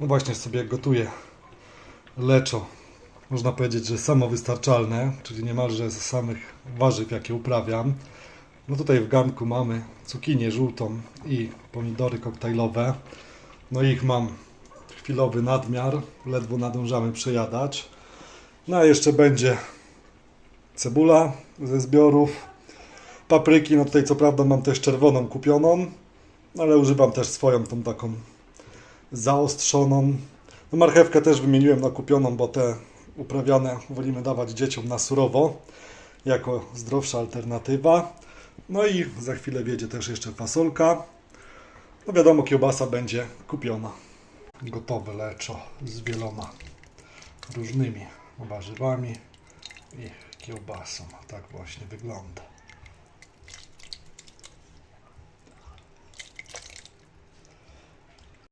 No właśnie sobie gotuję leczo. Można powiedzieć, że samowystarczalne, czyli niemalże z samych warzyw, jakie uprawiam. No tutaj w garnku mamy cukinię żółtą i pomidory koktajlowe. No ich mam chwilowy nadmiar, ledwo nadążamy przejadać. No a jeszcze będzie cebula ze zbiorów. Papryki, no tutaj co prawda mam też czerwoną kupioną, ale używam też swoją, tą taką zaostrzoną. No marchewkę też wymieniłem na kupioną, bo te uprawiane wolimy dawać dzieciom na surowo, jako zdrowsza alternatywa. No i za chwilę wiedzie też jeszcze fasolka. No wiadomo, kiełbasa będzie kupiona. Gotowe leczo z wieloma różnymi warzywami i kiełbasą. Tak właśnie wygląda.